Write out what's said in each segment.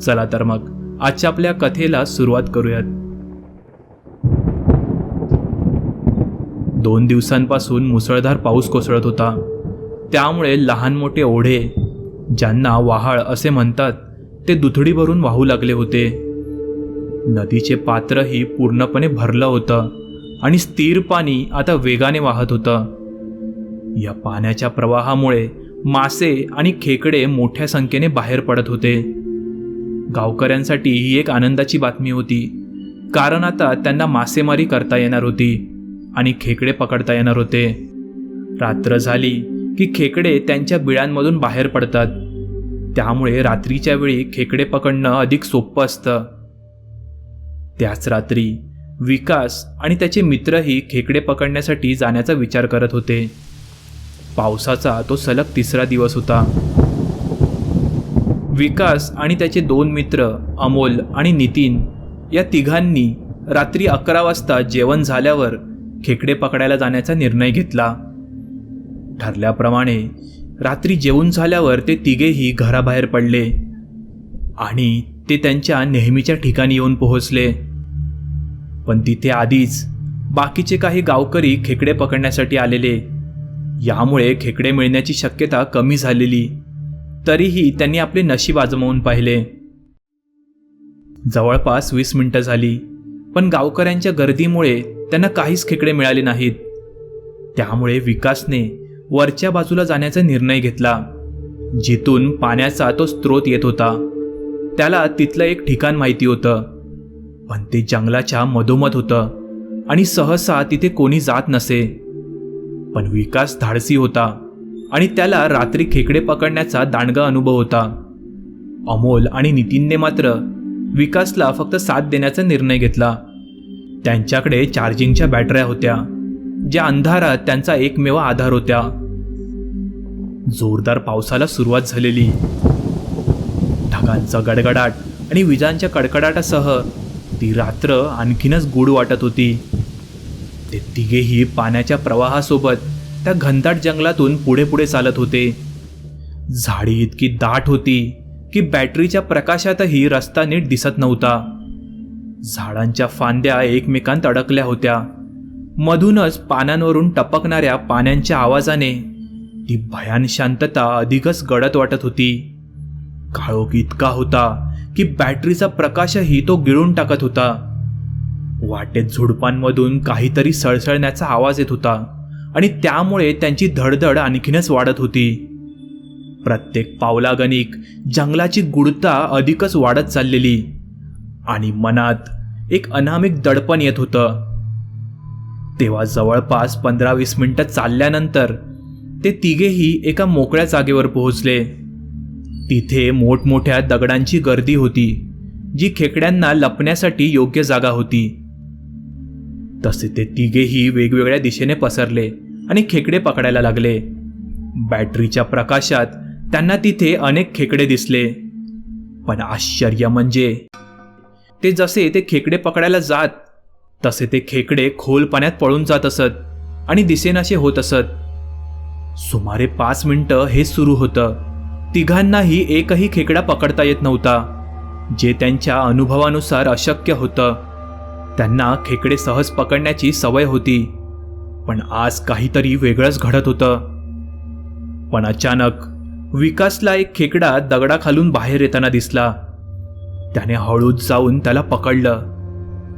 चला तर मग आजच्या आपल्या कथेला सुरुवात करूयात. दोन दिवसांपासून मुसळधार पाऊस कोसळत होता. त्यामुळे लहान मोठे ओढे ज्यांना वाहाळ असे म्हणतात ते दुथडी भरून वाहू लागले होते. नदीचे पात्रही पूर्णपणे भरलं होतं आणि स्थिर पाणी आता वेगाने वाहत होतं. या पाण्याच्या प्रवाहामुळे मासे आणि खेकडे मोठ्या संख्येने बाहेर पडत होते. गावकऱ्यांसाठी ही एक आनंदाची बातमी होती. कारण आता त्यांना मासेमारी करता येणार होती आणि खेकडे पकडता येणार होते. रात्र झाली की खेकडे त्यांच्या बिळांमधून बाहेर पडतात. त्यामुळे रात्रीच्या वेळी खेकडे पकडणं अधिक सोपं असतं. त्याच रात्री विकास आणि त्याचे मित्रही खेकडे पकडण्यासाठी जाण्याचा विचार करत होते. पावसाचा तो सलग तिसरा दिवस होता. विकास आणि त्याचे दोन मित्र अमोल आणि नितीन या तिघांनी रात्री अकरा वाजता जेवण झाल्यावर खेकडे पकडायला जाण्याचा निर्णय घेतला. ठरल्याप्रमाणे रात्री जेवून झाल्यावर ते तिघेही घराबाहेर पडले आणि ते त्यांच्या नेहमीच्या ठिकाणी येऊन पोहोचले. पण तिथे आधीच बाकीचे काही गावकरी खेकडे पकडण्यासाठी आलेले. यामुळे खेकडे मिळण्याची शक्यता कमी झालेली. तरीही त्यांनी आपले नशीब आजमावून पाहिले. जवळपास वीस मिनिटं झाली पण गावकऱ्यांच्या गर्दीमुळे त्यांना काहीच खेकडे मिळाले नाहीत. त्यामुळे विकासने वरच्या बाजूला जाण्याचा निर्णय घेतला. जिथून पाण्याचा तो स्रोत येत होता. त्याला तिथलं एक ठिकाण माहिती होतं. पण ते जंगलाच्या मधोमध होतं आणि सहसा तिथे कोणी जात नसे. पण विकास धाडसी होता. आणि त्याला रात्री खेकडे पकडण्याचा दांडगा अनुभव होता. अमोल आणि नितीनने मात्र विकासला फक्त साथ देण्याचा निर्णय घेतला. त्यांच्याकडे चार्जिंगच्या बॅटऱ्या होत्या ज्या अंधारात त्यांचा एकमेव आधार होत्या. जोरदार पावसाला सुरुवात झालेली. ढगांचा गडगडाट आणि विजांच्या कडकडाटासह ती रात्र आणखीनच गूढ वाटत होती. ते तिघेही पाण्याच्या प्रवाहासोबत त्या घनदाट जंगलातून पुढे पुढे चालत होते. झाडी इतकी दाट होती की बॅटरीच्या प्रकाशातही रस्ता नीट दिसत नव्हता. झाडांच्या फांद्या एकमेकांत अडकल्या होत्या. मधूनच पानांवरून टपकणाऱ्या पाण्यांच्या आवाजाने ती भयान शांतता अधिकच गडत वाटत होती. काळोख इतका होता की बॅटरीचा प्रकाशही तो गिळून टाकत होता. वाटेत झुडपांमधून काहीतरी सळसळण्याचा आवाज येत होता. आणि त्यामुळे त्यांची धडधड आणखीनच वाढत होती. प्रत्येक पावलागणिक जंगलाची गुढता अधिकच वाढत चाललेली आणि मनात एक अनामिक दडपण येत होतं. तेव्हा जवळपास पंधरा वीस मिनिटं चालल्यानंतर ते तिघेही एका मोकळ्या जागेवर पोहोचले. तिथे मोठमोठ्या दगडांची गर्दी होती जी खेकड्यांना लपण्यासाठी योग्य जागा होती. तसे ते तिघेही वेगवेगळ्या दिशेने पसरले आणि खेकडे पकडायला लागले. बॅटरीच्या प्रकाशात त्यांना तिथे अनेक खेकडे दिसले. पण आश्चर्य म्हणजे ते जसे ते खेकडे पकडायला जात तसे ते खेकडे खोल पाण्यात पळून जात असत आणि दिसेनाशे होत असत. सुमारे पाच मिनिटं हे सुरू होतं. तिघांनाही एकही खेकडा पकडता येत नव्हता जे त्यांच्या अनुभवानुसार अशक्य होतं. त्यांना खेकडे सहज पकडण्याची सवय होती. पण आज काहीतरी वेगळंच घडत होतं. पण अचानक विकासला एक खेकडा दगडाखालून बाहेर येताना दिसला. त्याने हळूच जाऊन त्याला पकडलं.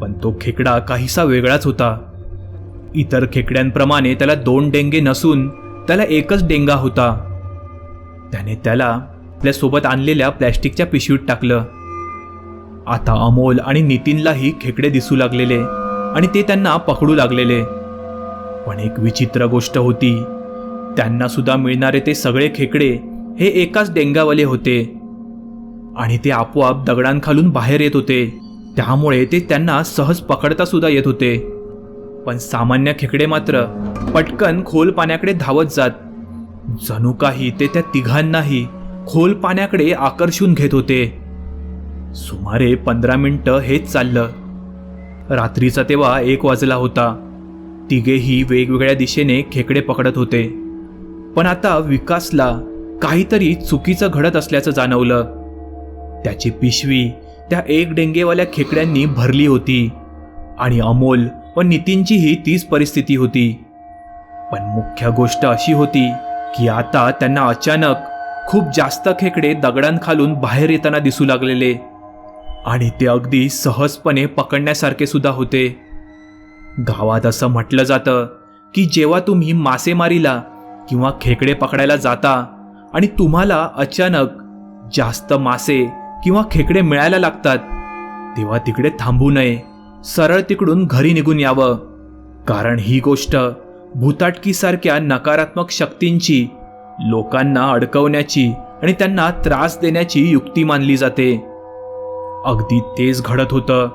पण तो खेकडा काहीसा वेगळाच होता. इतर खेकड्यांप्रमाणे त्याला दोन डेंगे नसून त्याला एकच डेंगा होता. त्याने त्याला आपल्यासोबत आणलेल्या प्लॅस्टिकच्या पिशवीत टाकलं. आता अमोल आणि नितीनलाही खेकडे दिसू लागलेले आणि ते त्यांना पकडू लागलेले. पण एक विचित्र गोष्ट होती. त्यांना सुद्धा मिळणारे ते सगळे खेकडे हे एकाच डेंगावाले होते. आणि ते आपोआप दगडांखालून बाहेर येत होते. त्यामुळे ते त्यांना सहज पकडता सुद्धा येत होते. पण सामान्य खेकडे मात्र पटकन खोल पाण्याकडे धावत जात. जणू काही ते त्या तिघांनाही खोल पाण्याकडे आकर्षून घेत होते. सुमारे पंधरा मिनटं हेच चाललं. रात्रीचा तेव्हा एक वाजला होता. तिघेही वेगवेगळ्या दिशेने खेकडे पकडत होते. पण आता विकासला काहीतरी चुकीचं घडत असल्याचं जाणवलं. त्याची पिशवी त्या एक डेंगेवाल्या खेकड्यांनी भरली होती. आणि अमोल व नितीनचीही तीच परिस्थिती होती. पण मुख्य गोष्ट अशी होती की आता त्यांना अचानक खूप जास्त खेकडे दगडांखालून बाहेर येताना दिसू लागलेले. आणि ते अगदी सहजपणे पकडण्यासारखे सुद्धा होते. गावात असं म्हटलं जातं की जेव्हा तुम्ही मासेमारीला किंवा खेकडे पकडायला जाता आणि तुम्हाला अचानक जास्त मासे किंवा खेकडे मिळायला लागतात तेव्हा तिकडे थांबू नये. सरळ तिकडून घरी निघून यावं. कारण ही गोष्ट भूताटकीसारख्या नकारात्मक शक्तींची लोकांना अडकवण्याची आणि त्यांना त्रास देण्याची युक्ती मानली जाते. अगदी तेच घडत होतं.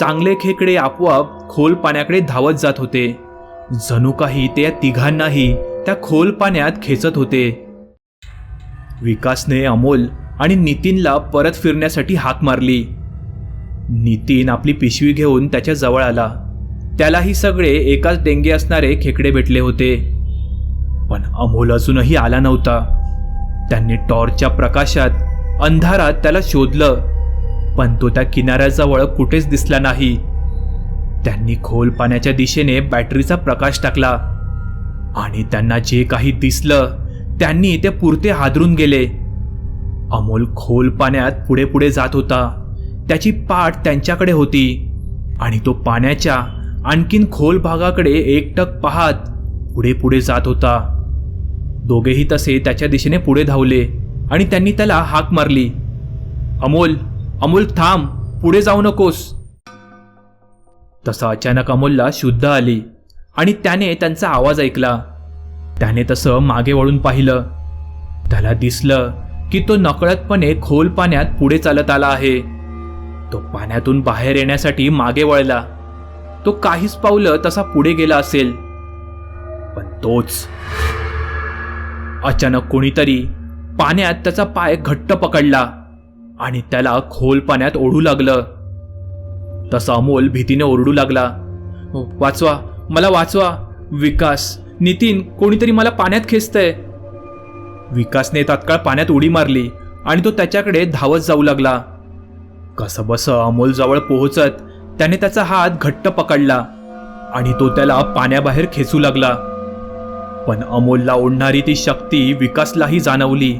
चांगले खेकडे आपोआप खोल पाण्याकडे धावत जात होते. जणू काही ते या तिघांनाही त्या खोल पाण्यात खेचत होते. विकासने अमोल आणि नितीनला परत फिरण्यासाठी हाक मारली. नितीन आपली पिशवी घेऊन त्याच्याजवळ आला. त्यालाही सगळे एकाच डेंगे असणारे खेकडे भेटले होते. पण अमोल अजूनही आला नव्हता. त्यांनी टॉर्चच्या प्रकाशात अंधारात त्याला शोधलं. पण तो त्या किनाऱ्याजवळ कुठेच दिसला नाही. त्यांनी खोल पाण्याच्या दिशेने बॅटरीचा प्रकाश टाकला. आणि त्यांना जे काही दिसलं त्यांनी ते पुरते हादरून गेले. अमोल खोल पाण्यात पुढे पुढे जात होता. त्याची पाठ त्यांच्याकडे होती. आणि तो पाण्याच्या आणखीन खोल भागाकडे एकटक पाहत पुढे पुढे जात होता. दोघेही तसे त्याच्या दिशेने पुढे धावले आणि त्यांनी त्याला हाक मारली. अमोल अमोल थांब पुढे जाऊ नकोस. तसं अचानक अमोलला शुद्ध आली आणि त्याने त्यांचा आवाज ऐकला. त्याने तसं मागे वळून पाहिलं. त्याला दिसलं की तो नकळतपणे खोल पाण्यात पुढे चालत आला आहे. तो पाण्यातून बाहेर येण्यासाठी मागे वळला. तो काहीच पावलं तसा पुढे गेला असेल. पण तोच. अचानक कोणीतरी पाण्यात त्याचा पाय घट्ट पकडला. आणि त्याला खोल पाण्यात ओढू लागलं. तसा अमोल भीतीने ओरडू लागला. वाचवा मला वाचवा. विकास नितीन कोणीतरी मला पाण्यात खेचतंय. विकासने तात्काळ पाण्यात उडी मारली आणि तो त्याच्याकडे धावत जाऊ लागला. कसं बस अमोल जवळ पोहोचत त्याने त्याचा हात घट्ट पकडला आणि तो त्याला पाण्याबाहेर खेचू लागला. पण अमोलला ओढणारी ती शक्ती विकासलाही जाणवली.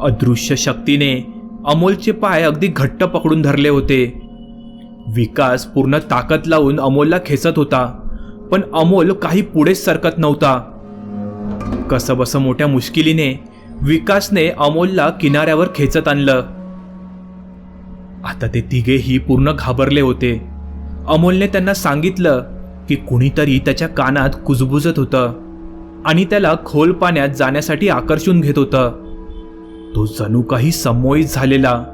अदृश्य शक्तीने अमोलचे पाय अगदी घट्ट पकडून धरले होते. विकास पूर्ण ताकद लावून अमोलला खेचत होता पण अमोल काही पुढेच सरकत नव्हता. कसबस मोठ्या मुश्किलीने विकासने अमोलला किनाऱ्यावर खेचत आणलं. आता ते तिघेही पूर्ण घाबरले होते. अमोलने त्यांना सांगितलं की कुणीतरी त्याच्या कानात कुजबुजत होतं आणि त्याला खोल पाण्यात जाण्यासाठी आकर्षून घेत होतं. तो जणू काही संमोहित झालेला.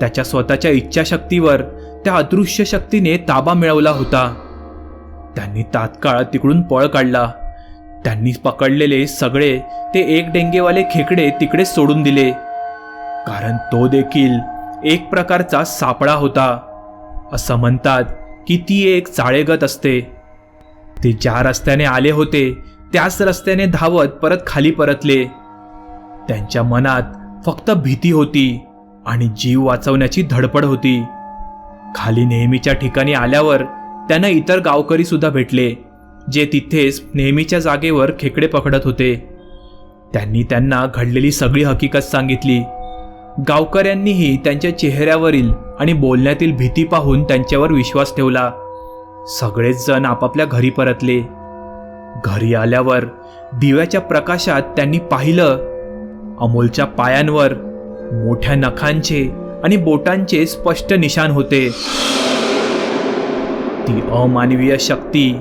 त्याच्या स्वतःच्या इच्छाशक्तीवर त्या अदृश्य शक्तीने ताबा मिळवला होता. त्यांनी तात्काळ तिकडून पळ काढला. त्यांनी पकडलेले सगळे ते एक डेंगेवाले खेकडे तिकडे सोडून दिले. कारण तो देखील एक प्रकारचा सापळा होता. असं म्हणतात की ती एक चाळेगत असते. ते ज्या रस्त्याने आले होते त्याच रस्त्याने धावत परत खाली परतले. त्यांच्या मनात फक्त भीती होती आणि जीव वाचवण्याची धडपड होती. खाली नेहमीच्या ठिकाणी आल्यावर त्यांना इतर गावकरी सुद्धा भेटले जे तिथेच नेहमीच्या जागेवर खेकडे पकडत होते. त्यांनी त्यांना घडलेली सगळी हकीकत सांगितली. गावकऱ्यांनीही त्यांच्या चेहऱ्यावरील आणि बोलण्यातील भीती पाहून त्यांच्यावर विश्वास ठेवला. सगळेच जण आपापल्या घरी परतले. घरी आल्यावर दिव्याच्या प्रकाशात त्यांनी पाहिलं अमोलच्या पायांवर मोठ्या नखांचे आणि बोटांचे स्पष्ट निशाण होते. ती अमानवीय शक्ती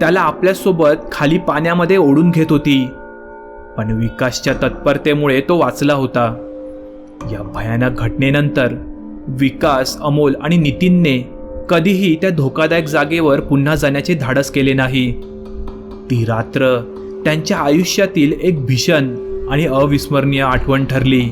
त्याला आपल्यासोबत खाली पाण्यामध्ये ओढून घेत होती पण विकासच्या तत्परतेमुळे तो वाचला होता. या भयानक घटनेनंतर विकास अमोल आणि नितीनने कधीही त्या धोकादायक जागेवर पुन्हा जाण्याचे धाडस केले नाही. ती रात्र त्यांच्या आयुष्यातील एक भीषण आणि अविस्मरणीय आठवण ठरली.